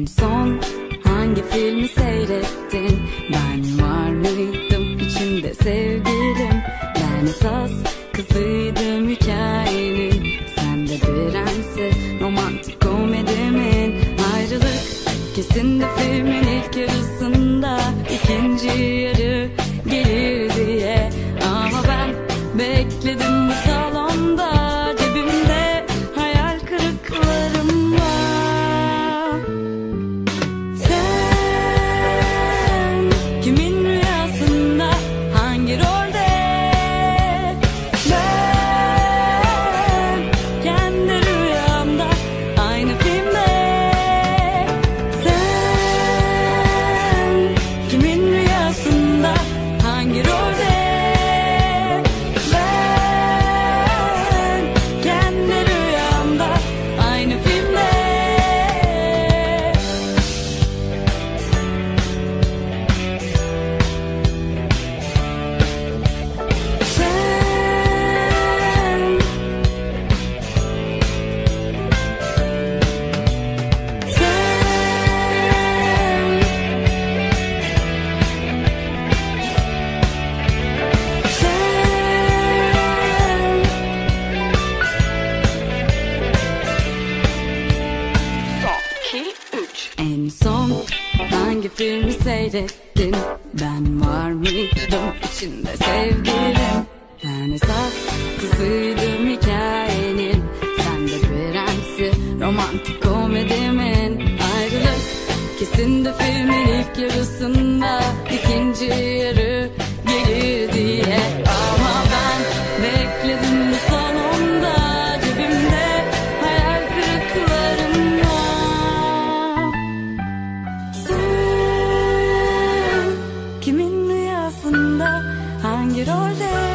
En son hangi filmi seyrettin? Ben var mıydım içinde sevgilim? Ben esas kızıydım hikayenin. Sen de prensi romantik komedimin. Ayrılık kesin de filmin ilk yarısında. ikinci yarı gelir diye. Ama ben bekledim bu salon. Hangi filmi seyrettin? Ben var mıydım içinde sevgilim? Ben esas kızıydım hikayenin. Sen de prensi romantik komedimin Ayrılık. Kesin de filmin ilk yarısında ikinci yarı your name.